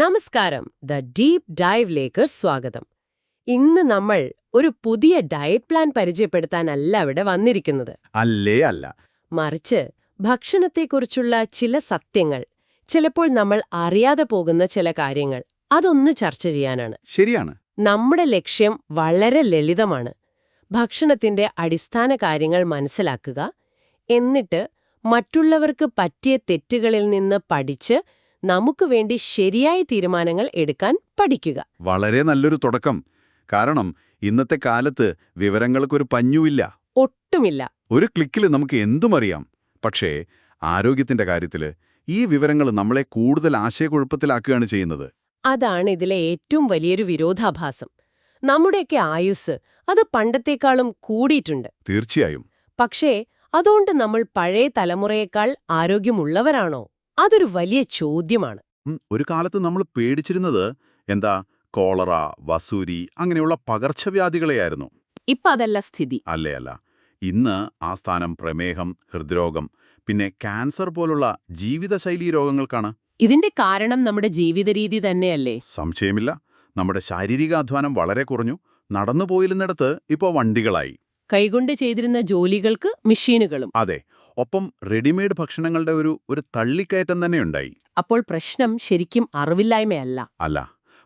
നമസ്കാരം. The deep ഡൈവിലേക്ക് സ്വാഗതം. ഇന്ന് നമ്മൾ ഒരു പുതിയ ഡയറ്റ് പ്ലാൻ പരിചയപ്പെടുത്താനല്ല ഇവിടെ വന്നിരിക്കുന്നത്. അല്ലേ അല്ല. മറിച്ച് ഭക്ഷണത്തെക്കുറിച്ചുള്ള ചില സത്യങ്ങൾ ചിലപ്പോൾ നമ്മൾ അറിയാതെ പോകുന്ന ചില കാര്യങ്ങൾ അതൊന്ന് ചർച്ച ചെയ്യാനാണ്. ശരിയാണ്. നമ്മുടെ ലക്ഷ്യം വളരെ ലളിതമാണ്. ഭക്ഷണത്തിന്റെ അടിസ്ഥാന കാര്യങ്ങൾ മനസ്സിലാക്കുക എന്നിട്ട് മറ്റുള്ളവർക്ക് പറ്റിയ തെറ്റുകളിൽ നിന്ന് പഠിച്ച് നമുക്ക് വേണ്ടി ശരിയായ തീരുമാനങ്ങൾ എടുക്കാൻ പഠിക്കുക. വളരെ നല്ലൊരു തുടക്കം. കാരണം ഇന്നത്തെ കാലത്ത് വിവരങ്ങൾക്കൊരു പഞ്ഞുമില്ല ഒട്ടുമില്ല. ഒരു ക്ലിക്കിൽ നമുക്ക് എന്തും അറിയാം. പക്ഷേ ആരോഗ്യത്തിന്റെ കാര്യത്തിൽ ഈ വിവരങ്ങൾ നമ്മളെ കൂടുതൽ ആശയക്കുഴപ്പത്തിലാക്കുകയാണ് ചെയ്യുന്നത്. അതാണ് ഇതിലെ ഏറ്റവും വലിയൊരു വിരോധാഭാസം. നമ്മുടെയൊക്കെ ആയുസ് അത് പണ്ടത്തേക്കാളും കൂടിയിട്ടുണ്ട്. തീർച്ചയായും. പക്ഷേ അതുകൊണ്ട് നമ്മൾ പഴയ തലമുറയേക്കാൾ ആരോഗ്യമുള്ളവരാണോ? അതൊരു വലിയ ചോദ്യമാണ്. ഒരു കാലത്ത് നമ്മൾ പേടിച്ചിരുന്നത് എന്താ? കോളറ വസൂരി അങ്ങനെയുള്ള പകർച്ചവ്യാധികളെയായിരുന്നു. ഇപ്പൊ അതല്ല സ്ഥിതി. അല്ലേ അല്ല. ഇന്ന് ആ സ്ഥാനം പ്രമേഹം ഹൃദ്രോഗം പിന്നെ ക്യാൻസർ പോലുള്ള ജീവിതശൈലീ രോഗങ്ങൾക്കാണ്. ഇതിന്റെ കാരണം നമ്മുടെ ജീവിതരീതി തന്നെയല്ലേ? സംശയമില്ല. നമ്മുടെ ശാരീരിക അധ്വാനം വളരെ കുറഞ്ഞു. നടന്നു പോയിരുന്നിടത്ത് ഇപ്പോൾ വണ്ടികളായി. കൈകൊണ്ട് ചെയ്തിരുന്ന ജോലികൾക്ക് മെഷീനുകളും. അതെ. ഒപ്പം റെഡിമെയ്ഡ് ഭക്ഷണങ്ങളുടെ ഒരു ഒരു തള്ളിക്കയറ്റം തന്നെ ഉണ്ടായി. അപ്പോൾ പ്രശ്നം ശരിക്കും അറിവില്ലായ്മയല്ല. അല്ല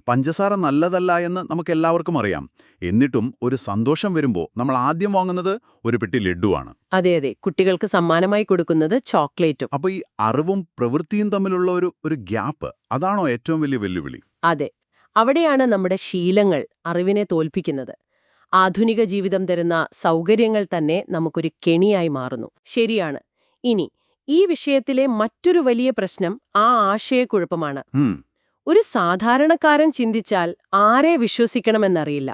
പഞ്ചസാര നല്ലതല്ല എന്ന് നമുക്കെല്ലാവർക്കും അറിയാം. എന്നിട്ടും ഒരു സന്തോഷം വരുമ്പോൾ നമ്മൾ ആദ്യം വാങ്ങുന്നത് ഒരു പെട്ടി ലഡുവാണ് അതെ അതെ. കുട്ടികൾക്ക് സമ്മാനമായി കൊടുക്കുന്നത് ചോക്ലേറ്റും. അപ്പോൾ ഈ അറിവും പ്രവൃത്തിയും തമ്മിലുള്ള ഒരു ഒരു ഗ്യാപ്പ് അതാണോ ഏറ്റവും വലിയ വെല്ലുവിളി? അതെ. അവിടെയാണ് നമ്മുടെ ശീലങ്ങൾ അറിവിനെ തോൽപ്പിക്കുന്നത്. ആധുനിക ജീവിതം തരുന്ന സൗകര്യങ്ങൾ തന്നെ നമുക്കൊരു കെണിയായി മാറുന്നു. ശരിയാണ്. ഇനി ഈ വിഷയത്തിലെ മറ്റൊരു വലിയ പ്രശ്നം ആ ആശയക്കുഴപ്പമാണ്. ഒരു സാധാരണക്കാരൻ ചിന്തിച്ചാൽ ആരെ വിശ്വസിക്കണമെന്നറിയില്ല.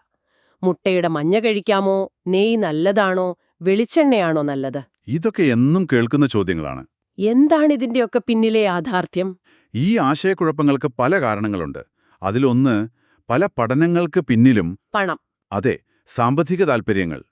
മുട്ടയുടെ മഞ്ഞ കഴിക്കാമോ നെയ് നല്ലതാണോ വെളിച്ചെണ്ണയാണോ നല്ലത്? ഇതൊക്കെ എന്നും കേൾക്കുന്ന ചോദ്യങ്ങളാണ്. എന്താണ് ഇതിന്റെയൊക്കെ പിന്നിലെ യാഥാർത്ഥ്യം? ഈ ആശയക്കുഴപ്പങ്ങൾക്ക് പല കാരണങ്ങളുണ്ട്. അതിലൊന്ന് പല പഠനങ്ങൾക്ക് പിന്നിലും പണം. അതെ സാമ്പത്തിക താൽപ്പര്യങ്ങൾ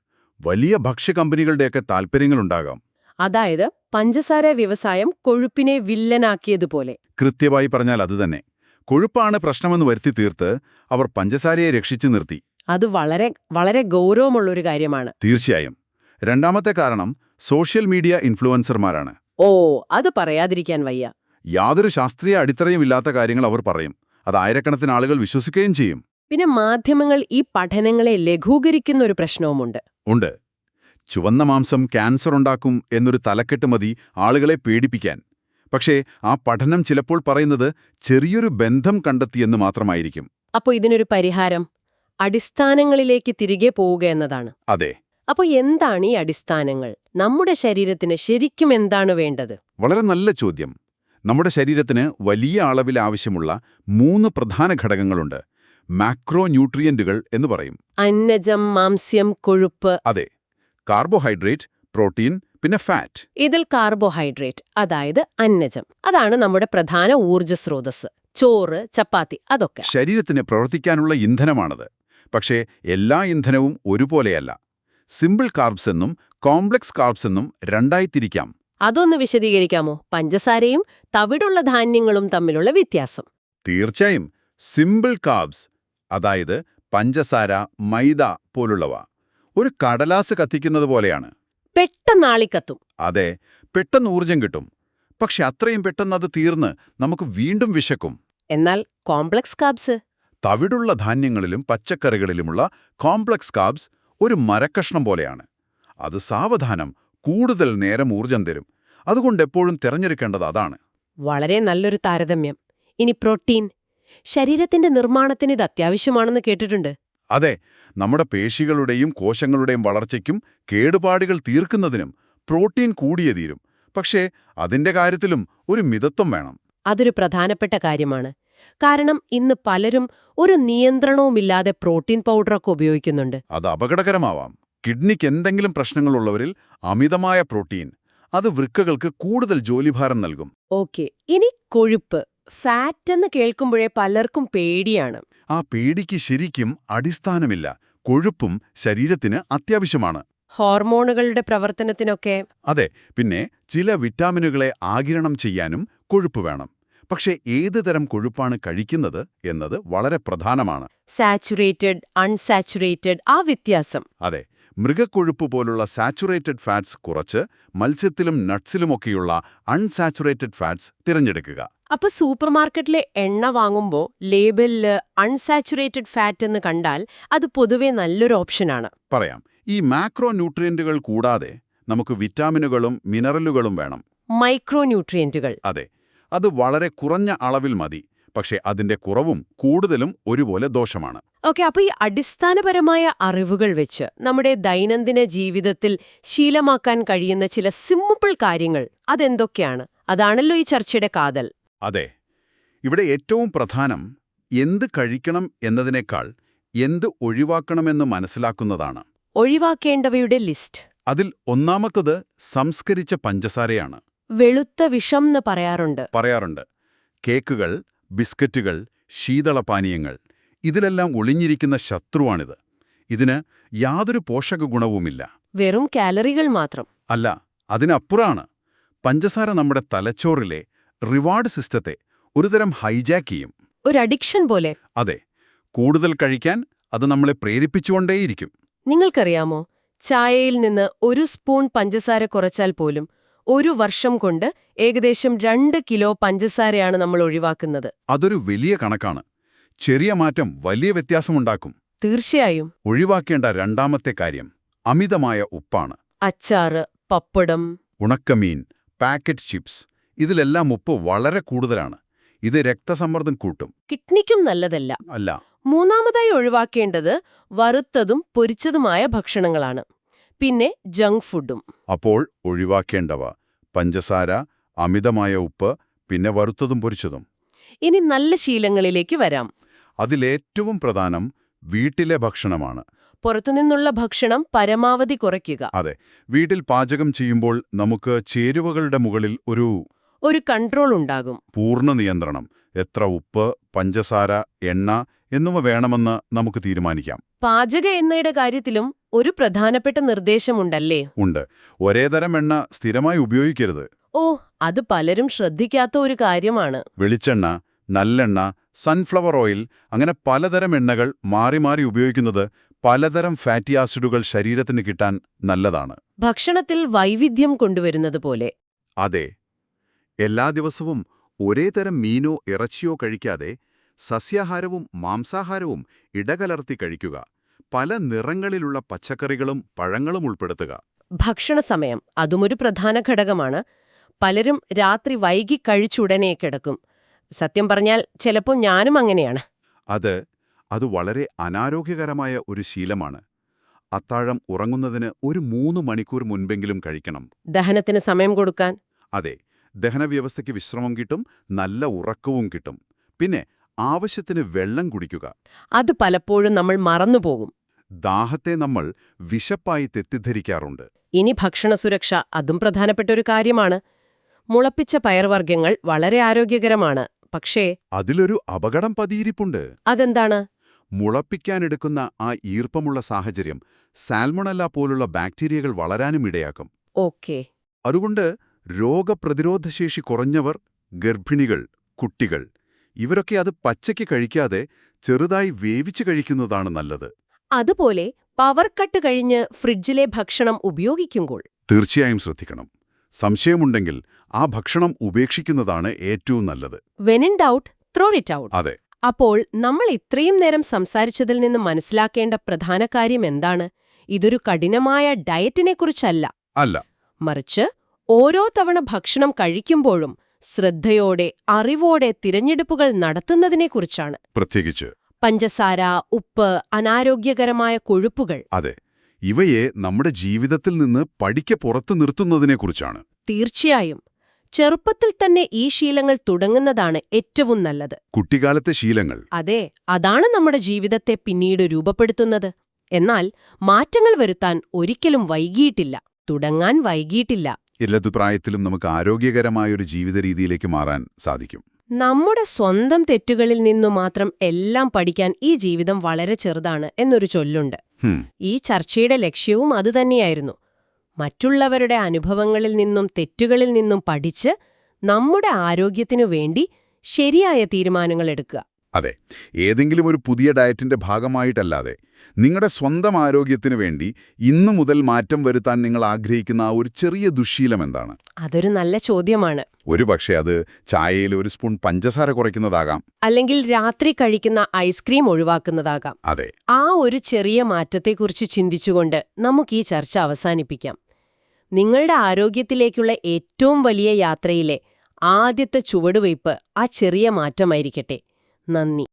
വലിയ ഭക്ഷ്യ ഭക്ഷ്യകമ്പനികളുടെയൊക്കെ താൽപ്പര്യങ്ങളുണ്ടാകാം. അതായത് പഞ്ചസാര വ്യവസായം കൊഴുപ്പിനെ വില്ലനാക്കിയതുപോലെ. കൃത്യമായി പറഞ്ഞാൽ അതുതന്നെ കൊഴുപ്പാണ് പ്രശ്നമെന്ന് വരുത്തി തീർത്ത് അവർ പഞ്ചസാരയെ രക്ഷിച്ചു നിർത്തി. അത് വളരെ വളരെ ഗൗരവമുള്ളൊരു കാര്യമാണ്. തീർച്ചയായും. രണ്ടാമത്തെ കാരണം സോഷ്യൽ മീഡിയ ഇൻഫ്ലുവൻസർമാരാണ്. ഓ അത് പറയാതിരിക്കാൻ വയ്യ. യാതൊരു ശാസ്ത്രീയ അടിത്തറയും ഇല്ലാത്ത കാര്യങ്ങൾ അവർ പറയും. അത് ആയിരക്കണക്കിന് ആളുകൾ വിശ്വസിക്കുകയും ചെയ്യും. പിന്നെ മാധ്യമങ്ങൾ ഈ പഠനങ്ങളെ ലഘൂകരിക്കുന്ന ഒരു പ്രശ്നവുമുണ്ട്. ഉണ്ട്. ചുവന്ന മാംസം ക്യാൻസർ ഉണ്ടാക്കും എന്നൊരു തലക്കെട്ട് മതി ആളുകളെ പേടിപ്പിക്കാൻ. പക്ഷേ ആ പഠനം ചിലപ്പോൾ പറയുന്നത് ചെറിയൊരു ബന്ധം കണ്ടെത്തിയെന്ന് മാത്രമായിരിക്കും. അപ്പോൾ ഇതിനൊരു പരിഹാരം? അടിസ്ഥാനങ്ങളിലേക്ക് തിരികെ പോവുക എന്നതാണ്. അതെ. അപ്പോൾ എന്താണ് ഈ അടിസ്ഥാനങ്ങൾ? നമ്മുടെ ശരീരത്തിന് ശരിക്കും എന്താണ് വേണ്ടത്? വളരെ നല്ല ചോദ്യം. നമ്മുടെ ശരീരത്തിന് വലിയ അളവിൽ ആവശ്യമുള്ള മൂന്ന് പ്രധാന ഘടകങ്ങളുണ്ട്. മാക്രോ ന്യൂട്രിയന്റുകൾ എന്ന് പറയും. അന്നജം മാംസ്യം കൊഴുപ്പ്. അതെ. കാർബോഹൈഡ്രേറ്റ് പ്രോട്ടീൻ പിന്നെ ഫാറ്റ്. ഇതിൽ കാർബോഹൈഡ്രേറ്റ് അതായത് അന്നജം. അതാണ് നമ്മുടെ പ്രധാന ഊർജ സ്രോതസ് ചോറ് ചപ്പാത്തി അതൊക്കെ. ശരീരത്തിന് പ്രവർത്തിക്കാനുള്ള ഇന്ധനമാണത്. പക്ഷേ എല്ലാ ഇന്ധനവും ഒരുപോലെയല്ല. സിമ്പിൾ കാർബ്സ് എന്നും കോംപ്ലക്സ് കാർബ്സ് എന്നും രണ്ടായി തിരിക്കാം അതൊന്ന് വിശദീകരിക്കാമോ? പഞ്ചസാരയും തവിടുള്ള ധാന്യങ്ങളും തമ്മിലുള്ള വ്യത്യാസം. തീർച്ചയായും. സിമ്പിൾ കാർബ്സ് അതായത് പഞ്ചസാര മൈദ പോലുള്ളവ. ഒരു കടലാസ് കത്തിക്കുന്നത് പോലെയാണ്. പെട്ടെന്നാളിക്കത്തും. അതെ പെട്ടെന്ന് ഊർജം കിട്ടും. പക്ഷെ അത്രയും പെട്ടെന്ന് അത് തീർന്ന് നമുക്ക് വീണ്ടും വിശക്കും. എന്നാൽ കോംപ്ലക്സ് കാബ്സ്? തവിടുള്ള ധാന്യങ്ങളിലും പച്ചക്കറികളിലുമുള്ള കോംപ്ലക്സ് കാബ്സ് ഒരു മരക്കഷ്ണം പോലെയാണ്. അത് സാവധാനം കൂടുതൽ നേരം ഊർജം തരും. അതുകൊണ്ട് എപ്പോഴും തിരഞ്ഞെടുക്കേണ്ടത് അതാണ്. വളരെ നല്ലൊരു താരതമ്യം. ഇനി പ്രോട്ടീൻ ശരീരത്തിന്റെ നിർമ്മാണത്തിന് ഇത് അത്യാവശ്യമാണെന്ന് കേട്ടിട്ടുണ്ട്. അതെ നമ്മുടെ പേശികളുടെയും കോശങ്ങളുടെയും വളർച്ചയ്ക്കും കേടുപാടുകൾ തീർക്കുന്നതിനും പ്രോട്ടീൻ കൂടിയേ തീരും. പക്ഷേ അതിന്റെ കാര്യത്തിലും ഒരു മിതത്വം വേണം. അതൊരു പ്രധാനപ്പെട്ട കാര്യമാണ്. കാരണം ഇന്ന് പലരും ഒരു നിയന്ത്രണവുമില്ലാതെ പ്രോട്ടീൻ പൗഡറൊക്കെ ഉപയോഗിക്കുന്നുണ്ട്. അത് അപകടകരമാവാം. കിഡ്നിക്ക് എന്തെങ്കിലും പ്രശ്നങ്ങളുള്ളവരിൽ അമിതമായ പ്രോട്ടീൻ അത് വൃക്കകൾക്ക് കൂടുതൽ ജോലിഭാരം നൽകും. ഓക്കെ ഇനി കൊഴുപ്പ്. ഫാറ്റ് എന്ന് കേൾക്കുമ്പോഴേ പലർക്കും പേടിയാണ്. ആ പേടിക്ക് ശരിക്കും അടിസ്ഥാനമില്ല. കൊഴുപ്പും ശരീരത്തിന് അത്യാവശ്യമാണ്. ഹോർമോണുകളുടെ പ്രവർത്തനത്തിനൊക്കെ അതെ പിന്നെ ചില വിറ്റാമിനുകളെ ആകിരണം ചെയ്യാനും കൊഴുപ്പ് വേണം. പക്ഷേ ഏത് തരം കൊഴുപ്പാണ് കഴിക്കുന്നത് എന്നത് വളരെ പ്രധാനമാണ്. സാച്ചുറേറ്റഡ് അൺസാച്ചുറേറ്റഡ് ആ വ്യത്യാസം. അതെ മൃഗക്കൊഴുപ്പ് പോലുള്ള സാച്ചുറേറ്റഡ് ഫാറ്റ്സ് കുറച്ച് മത്സ്യത്തിലും നട്ട്സിലുമൊക്കെയുള്ള അൺസാച്ചുറേറ്റഡ് ഫാറ്റ്സ് തിരഞ്ഞെടുക്കുക. അപ്പൊ മാർക്കറ്റിലെ എണ്ണ വാങ്ങുമ്പോൾ ലേബലിൽ അൺസാച്ചുറേറ്റഡ് ഫാറ്റ് എന്ന് കണ്ടാൽ അത് പൊതുവെ നല്ലൊരു ഓപ്ഷനാണ് പറയാം. ഈ മാക്രോ ന്യൂട്രിയന്റുകൾ കൂടാതെ നമുക്ക് വിറ്റാമിനുകളും മിനറലുകളും വേണം. മൈക്രോ ന്യൂട്രിയന്റുകൾ അതെ. അത് വളരെ കുറഞ്ഞ അളവിൽ മതി. പക്ഷേ അതിന്റെ കുറവും കൂടുതലും ഒരുപോലെ ദോഷമാണ്. ഓക്കെ അപ്പോൾ ഈ അടിസ്ഥാനപരമായ അറിവുകൾ വെച്ച് നമ്മുടെ ദൈനംദിന ജീവിതത്തിൽ ശീലമാക്കാൻ കഴിയുന്ന ചില സിമ്പിൾ കാര്യങ്ങൾ അതെന്തൊക്കെയാണ്? അതാണല്ലോ ഈ ചർച്ചയുടെ കാതൽ. അതെ ഇവിടെ ഏറ്റവും പ്രധാനം എന്ത് കഴിക്കണം എന്നതിനേക്കാൾ എന്ത് ഒഴിവാക്കണമെന്ന് മനസ്സിലാക്കുന്നതാണ്. ഒഴിവാക്കേണ്ടവയുടെ ലിസ്റ്റ്. അതിൽ ഒന്നാമത്തത് സംസ്കരിച്ച പഞ്ചസാരയാണ്. വെളുത്ത വിഷം എന്ന് പറയാറുണ്ട്. പറയാറുണ്ട്. കേക്കുകൾ ബിസ്ക്കറ്റുകൾ ശീതളപാനീയങ്ങൾ ഇതിലെല്ലാം ഒളിഞ്ഞിരിക്കുന്ന ശത്രുവാണിത്. ഇതിന് യാതൊരു പോഷക ഗുണവുമില്ല. വെറും കാലറികൾ മാത്രം. അല്ല അതിനപ്പുറാണ്. പഞ്ചസാര നമ്മുടെ തലച്ചോറിലെ റിവാർഡ് സിസ്റ്റത്തെ ഒരുതരം ഹൈജാക്ക് ചെയ്യും. ഒരു അഡിക്ഷൻ പോലെ. അതെ കൂടുതൽ കഴിക്കാൻ അത് നമ്മളെ പ്രേരിപ്പിച്ചുകൊണ്ടേയിരിക്കും. നിങ്ങൾക്കറിയാമോ ചായയിൽ നിന്ന് ഒരു സ്പൂൺ പഞ്ചസാര കുറച്ചാൽ പോലും ഒരു വർഷം കൊണ്ട് ഏകദേശം രണ്ട് കിലോ പഞ്ചസാരയാണ് നമ്മൾ ഒഴിവാക്കുന്നത്. അതൊരു വലിയ കണക്കാണ്. ചെറിയ മാറ്റം വലിയ വ്യത്യാസമുണ്ടാക്കും. തീർച്ചയായും. ഒഴിവാക്കേണ്ട രണ്ടാമത്തെ കാര്യം അമിതമായ ഉപ്പാണ്. അച്ചാറ് പപ്പടം. ഉണക്കമീൻ പാക്കറ്റ് ചിപ്സ് ഇതിലെല്ലാം ഉപ്പ് വളരെ കൂടുതലാണ്. ഇത് രക്തസമ്മർദ്ദം കൂട്ടും. കിഡ്നിക്കും നല്ലതല്ല. അല്ല. മൂന്നാമതായി ഒഴിവാക്കേണ്ടത് വറുത്തതും പൊരിച്ചതുമായ ഭക്ഷണങ്ങളാണ്. പിന്നെ ജങ്ക് ഫുഡും. അപ്പോൾ ഒഴിവാക്കേണ്ടവ പഞ്ചസാര അമിതമായ ഉപ്പ് പിന്നെ വറുത്തതും പൊരിച്ചതും. ഇനി നല്ല ശീലങ്ങളിലേക്ക് വരാം. അതിലേറ്റവും പ്രധാനം വീട്ടിലെ ഭക്ഷണമാണ്. പുറത്തുനിന്നുള്ള ഭക്ഷണം പരമാവധി കുറയ്ക്കുക. അതെ. വീട്ടിൽ പാചകം ചെയ്യുമ്പോൾ നമുക്ക് ചേരുവകളുടെ മുകളിൽ ഒരു ഒരു കൺട്രോൾ ഉണ്ടാകും. പൂർണ നിയന്ത്രണം എത്ര ഉപ്പ് പഞ്ചസാര എണ്ണ എന്നിവ വേണമെന്ന് നമുക്ക് തീരുമാനിക്കാം. പാചക എണ്ണയുടെ കാര്യത്തിലും ഒരു പ്രധാനപ്പെട്ട നിർദ്ദേശമുണ്ടല്ലേ? ഉണ്ട്. ഒരേതരം എണ്ണ സ്ഥിരമായി ഉപയോഗിക്കരുത്. ഓ അത് പലരും ശ്രദ്ധിക്കാത്ത ഒരു കാര്യമാണ്. വെളിച്ചെണ്ണ നല്ലെണ്ണ സൺഫ്ലവർ ഓയിൽ അങ്ങനെ പലതരം എണ്ണകൾ മാറി മാറി ഉപയോഗിക്കുന്നത് പലതരം ഫാറ്റി ആസിഡുകൾ ശരീരത്തിന് കിട്ടാൻ നല്ലതാണ്. ഭക്ഷണത്തിൽ വൈവിധ്യം കൊണ്ടുവരുന്നത് പോലെ. അതെ എല്ലാ ദിവസവും ഒരേ തരം മീനോ ഇറച്ചിയോ കഴിക്കാതെ സസ്യാഹാരവും മാംസാഹാരവും ഇടകലർത്തി കഴിക്കുക. പല നിറങ്ങളിലുള്ള പച്ചക്കറികളും പഴങ്ങളും ഉൾപ്പെടുത്തുക. ഭക്ഷണ സമയം അതുമൊരു പ്രധാന ഘടകമാണ്. പലരും രാത്രി വൈകി കഴിച്ചുടനെ കിടക്കും. സത്യം പറഞ്ഞാൽ ചിലപ്പോൾ ഞാനും അങ്ങനെയാണ്. അത് അത് വളരെ അനാരോഗ്യകരമായ ഒരു ശീലമാണ്. അത്താഴം ഉറങ്ങുന്നതിന് ഒരു മൂന്ന് മണിക്കൂർ മുൻപെങ്കിലും കഴിക്കണം. ദഹനത്തിന് സമയം കൊടുക്കാൻ? അതെ. ദഹനവ്യവസ്ഥയ്ക്ക് വിശ്രമം കിട്ടും നല്ല ഉറക്കവും കിട്ടും. പിന്നെ ആവശ്യത്തിന് വെള്ളം കുടിക്കുക. അത് പലപ്പോഴും നമ്മൾ മറന്നുപോകും. ദാഹത്തെ നമ്മൾ വിശപ്പായി തെറ്റിദ്ധരിക്കാറുണ്ട്. ഇനി ഭക്ഷണ സുരക്ഷ അതും പ്രധാനപ്പെട്ട ഒരു കാര്യമാണ്. മുളപ്പിച്ച പയർവർഗങ്ങൾ വളരെ ആരോഗ്യകരമാണ്. പക്ഷേ അതിലൊരു അപകടം പതിയിരിപ്പുണ്ട്. അതെന്താണ്? മുളപ്പിക്കാനെടുക്കുന്ന ആ ഈർപ്പമുള്ള സാഹചര്യം സാൽമണല്ല പോലുള്ള ബാക്ടീരിയകൾ വളരാനും ഇടയാക്കും. ഓക്കേ. അതുകൊണ്ട് രോഗപ്രതിരോധശേഷി കുറഞ്ഞവർ ഗർഭിണികൾ കുട്ടികൾ ഇവരൊക്കെ അത് പച്ചയ്ക്ക് കഴിക്കാതെ ചെറുതായി വേവിച്ച് കഴിക്കുന്നതാണ് നല്ലത്. അതുപോലെ പവർ കട്ട് കഴിഞ്ഞ് ഫ്രിഡ്ജിലെ ഭക്ഷണം ഉപയോഗിക്കുമ്പോൾ. തീർച്ചയായും ശ്രദ്ധിക്കണം. സംശയമുണ്ടെങ്കിൽ ആ ഭക്ഷണം ഉപേക്ഷിക്കുന്നതാണ് ഏറ്റവും നല്ലത്. When in doubt throw it out അതെ. അപ്പോൾ നമ്മൾ ഇത്രയും നേരം സംസാരിച്ചതിൽ നിന്ന് മനസ്സിലാക്കേണ്ട പ്രധാന കാര്യം എന്താണ്? ഇതൊരു കഠിനമായ ഡയറ്റിനെക്കുറിച്ചല്ല അല്ല. മറിച്ച് ഓരോ തവണ ഭക്ഷണം കഴിക്കുമ്പോഴും ശ്രദ്ധയോടെ അറിവോടെ തിരഞ്ഞെടുപ്പുകൾ നടത്തുന്നതിനെക്കുറിച്ചാണ്. പ്രത്യേകിച്ച്. പഞ്ചസാര ഉപ്പ് അനാരോഗ്യകരമായ കൊഴുപ്പുകൾ. അതെ ഇവയെ നമ്മുടെ ജീവിതത്തിൽ നിന്ന് പടിക്ക് പുറത്തു നിർത്തുന്നതിനെക്കുറിച്ചാണ്. തീർച്ചയായും. ചെറുപ്പത്തിൽ തന്നെ ഈ ശീലങ്ങൾ തുടങ്ങുന്നതാണ് ഏറ്റവും നല്ലത്. കുട്ടിക്കാലത്തെ ശീലങ്ങൾ. അതെ അതാണ് നമ്മുടെ ജീവിതത്തെ പിന്നീട് രൂപപ്പെടുത്തുന്നത്. എന്നാൽ മാറ്റങ്ങൾ വരുത്താൻ ഒരിക്കലും വൈകിയിട്ടില്ല. തുടങ്ങാൻ വൈകിയിട്ടില്ല. ഏതു പ്രായത്തിലും നമുക്ക് ആരോഗ്യകരമായൊരു ജീവിത രീതിയിലേക്ക് മാറാൻ സാധിക്കും. നമ്മുടെ സ്വന്തം തെറ്റുകളിൽ നിന്നു മാത്രം എല്ലാം പഠിക്കാൻ ഈ ജീവിതം വളരെ ചെറുതാണ് എന്നൊരു ചൊല്ലുണ്ട്. ഈ ചർച്ചയുടെ ലക്ഷ്യവും അതുതന്നെയായിരുന്നു മറ്റുള്ളവരുടെ അനുഭവങ്ങളിൽ നിന്നും തെറ്റുകളിൽ നിന്നും പഠിച്ച് നമ്മുടെ ആരോഗ്യത്തിനു വേണ്ടി ശരിയായ തീരുമാനങ്ങൾ എടുക്കുക. അതെ ഏതെങ്കിലും ഒരു പുതിയ ഡയറ്റിന്റെ ഭാഗമായിട്ടല്ലാതെ നിങ്ങളുടെ സ്വന്തം ആരോഗ്യത്തിന് വേണ്ടി ഇന്നു മുതൽ മാറ്റം വരുത്താൻ നിങ്ങൾ ആഗ്രഹിക്കുന്ന ആ ഒരു ചെറിയ ദുശ്ശീലം എന്താണ്? അതൊരു നല്ല ചോദ്യമാണ്. ഒരുപക്ഷെ അത് ചായയിൽ ഒരു സ്പൂൺ പഞ്ചസാര കുറയ്ക്കുന്നതാകാം. അല്ലെങ്കിൽ രാത്രി കഴിക്കുന്ന ഐസ്ക്രീം ഒഴിവാക്കുന്നതാകാം. അതെ. ആ ഒരു ചെറിയ മാറ്റത്തെക്കുറിച്ച് ചിന്തിച്ചുകൊണ്ട് നമുക്ക് ഈ ചർച്ച അവസാനിപ്പിക്കാം. നിങ്ങളുടെ ആരോഗ്യത്തിലേക്കുള്ള ഏറ്റവും വലിയ യാത്രയിലെ ആദ്യത്തെ ചുവടുവയ്പ് ആ ചെറിയ മാറ്റമായിരിക്കട്ടെ. നന്ദി